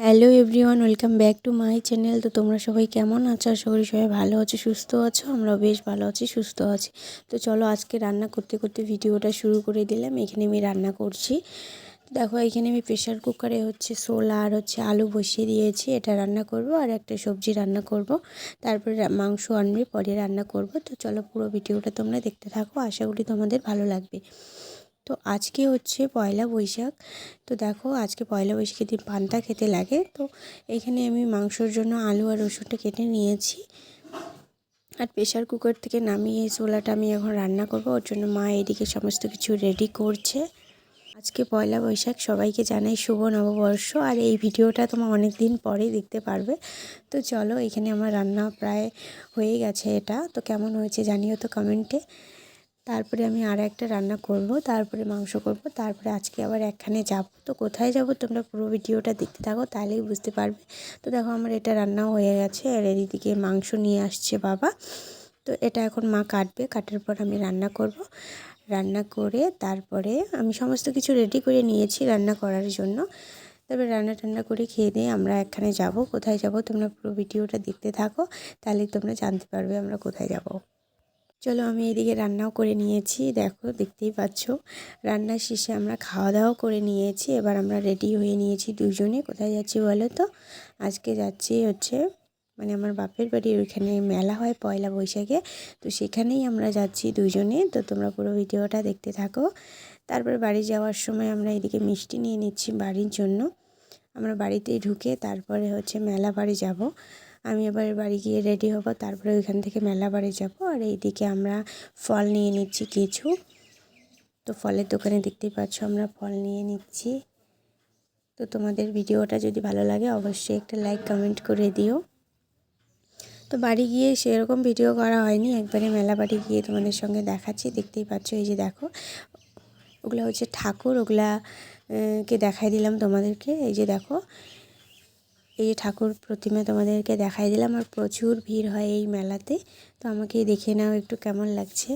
Hello everyone, welcome back to my channel. তো তোমরা সবাই কেমন আছো? আশা করি সবাই ভালো আছো, সুস্থ আছো। আমরাও বেশ ভালো আছি, সুস্থ আছি। তো চলো আজকে রান্না করতে করতে ভিডিওটা শুরু করে দিলাম। এখানে আমি রান্না করছি। দেখো, এখানে আমি প্রেশার কুকারে হচ্ছে শোলা আর হচ্ছে আলু বসিয়ে দিয়েছি। এটা রান্না করব আর একটা সবজি রান্না করব। তারপরে মাংস আনবে, পরে রান্না করব। তো চলো পুরো ভিডিওটা তোমরা দেখতে থাকো। আশা করি তোমাদের ভালো লাগবে। তো আজকে হচ্ছে পয়লা বৈশাখ। তো দেখো, আজকে পয়লা বৈশাখের দিন পান্তা খেতে লাগে। তো এখানে আমি মাংসর জন্য আলু আর রসুনটা কেটে নিয়েছি। আর প্রেশার কুকার থেকে নামিয়ে ছোলাটা আমি এখন রান্না করব। ওর জন্য মা এদিকে সমস্ত কিছু রেডি করছে। আজকে পয়লা বৈশাখ, সবাইকে জানাই শুভ নববর্ষ। আর এই ভিডিওটা তোমার অনেক দিন পরেই দেখতে পারবে। তো চলো, এখানে আমার রান্না প্রায় হয়ে গেছে এটা। তো কেমন হয়েছে জানিও তো কমেন্টে তারপরে আমি আর একটা রান্না করব, তারপরে মাংস করব, তারপরে আজকে আবার একখানে যাব। তো কোথায় যাব তোমরা পুরো ভিডিওটা দেখতে থাকো, তাহলেই বুঝতে পারবে। তো দেখো আমার এটা রান্নাও হয়ে গেছে, আর এদিকে মাংস নিয়ে আসছে বাবা। তো এটা এখন মা কাটবে, কাটার পর আমি রান্না করব। রান্না করে তারপরে আমি সমস্ত কিছু রেডি করে নিয়েছি রান্না করার জন্য। তারপরে রান্না টান্না করে খেয়ে দিয়ে আমরা একখানে যাব। কোথায় যাব তোমরা পুরো ভিডিওটা দেখতে থাকো তাহলে তোমরা জানতে পারবে আমরা কোথায় যাব। চলো আমি এদিকে রান্নাও করে নিয়েছি। দেখো, দেখতেই পাচ্ছ। রান্নার শেষে আমরা খাওয়া দাওয়াও করে নিয়েছি। এবার আমরা রেডি হয়ে নিয়েছি দুজনে। কোথায় যাচ্ছি বলো তো? আজকে যাচ্ছি হচ্ছে মানে আমার বাপের বাড়ির ওইখানে মেলা হয় পয়লা বৈশাখে। তো সেখানেই আমরা যাচ্ছি দুজনে। তো তোমরা পুরো ভিডিওটা দেখতে থাকো। তারপরে বাড়ি যাওয়ার সময় আমরা এদিকে মিষ্টি নিয়ে নিচ্ছি বাড়ির জন্য। আমরা বাড়িতেই ঢুকে তারপরে হচ্ছে মেলা বাড়ি যাব। আমি এবার বাড়ি গিয়ে রেডি হব, তারপরে ওইখান থেকে মেলা বাড়ি যাব। আর এইদিকে আমরা ফল নিয়ে নিচ্ছি কিছু। তো ফলের দোকানে দেখতেই পাচ্ছ আমরা ফল নিয়ে নিচ্ছি। তো তোমাদের ভিডিওটা যদি ভালো লাগে অবশ্যই একটা লাইক কমেন্ট করে দিও। তো বাড়ি গিয়ে সেরকম ভিডিও করা হয়নি, একবারে মেলা বাড়ি গিয়ে তোমাদের সঙ্গে দেখাচ্ছি। দেখতেই পাচ্ছ এই যে দেখো, ওগুলো হচ্ছে ঠাকুর, ওগুলা কে দেখাই দিলাম তোমাদেরকে। এই যে দেখো এই যে ঠাকুর প্রতিমা তোমাদেরকে দেখাই দিলাম আর প্রচুর ভিড় হয় এই মেলাতে। তো আমাকে দেখে নাও একটু কেমন লাগছে।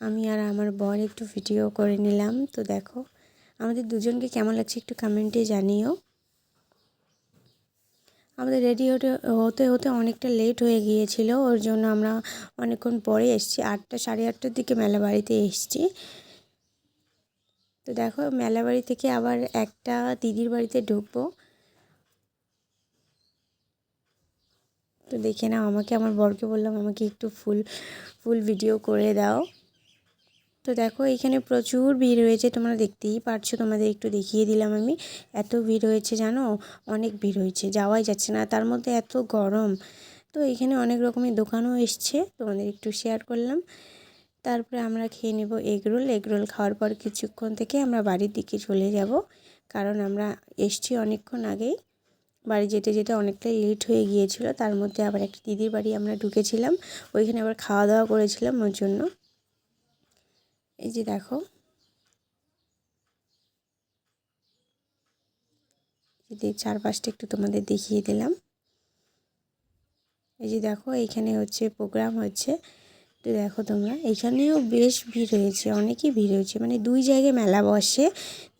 আমি আর আমার বর একটু ভিডিও করে নিলাম। তো দেখো, আমাদের দুজনকে কেমন লাগছে একটু কমেন্টে জানিও। আমাদের রেডি হতে হতে হতে অনেকটা লেট হয়ে গিয়েছিল, ওর জন্য আমরা অনেকক্ষণ পরে এসেছি। আটটা, সাড়ে আটটার দিকে মেলা বাড়িতে এসেছি। তো দেখো, মেলা বাড়ি থেকে আবার একটা দিদির বাড়িতে ঢুকবো। তো দেখে নাও, আমাকে, আমার বরকে বললাম, আমাকে একটু ফুল ফুল ভিডিও করে দাও। তো দেখো, এখানে প্রচুর ভিড় হয়েছে, তোমরা দেখতেই পারছ, তোমাদের একটু দেখিয়ে দিলাম আমি। এত ভিড় হয়েছে, জানো? অনেক ভিড় হয়েছে, যাওয়াই যাচ্ছে না, তার মধ্যে এত গরম। তো এখানে অনেক রকমের দোকানও এসছে, তোমাদের একটু শেয়ার করলাম। তারপরে আমরা খেয়ে নেব এগরোল এগরোল খাওয়ার পর কিছুক্ষণ থেকে আমরা বাড়ির দিকে চলে যাব, কারণ আমরা এসছি অনেকক্ষণ আগেই। বাড়ি যেতে যেতে অনেকটাই লেট হয়ে গিয়েছিল। তার মধ্যে আবার একটা দিদির বাড়ি আমরা ঢুকেছিলাম। ওইখানে আবার খাওয়া দাওয়া করেছিলাম ওর জন্য। এই যে দেখো। চারপাশটা একটু তোমাদের দেখিয়ে দিলাম। এই যে দেখো, এইখানে হচ্ছে প্রোগ্রাম হচ্ছে। তো দেখো তোমরা এখানেও বেশ ভিড় হয়েছে, অনেকই ভিড় হয়েছে। মানে দুই জায়গায় মেলা বসে,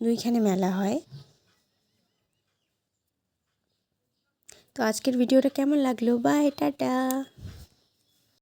দুইখানে মেলা হয়। তো আজকের ভিডিওটা কেমন লাগল? Bye tata.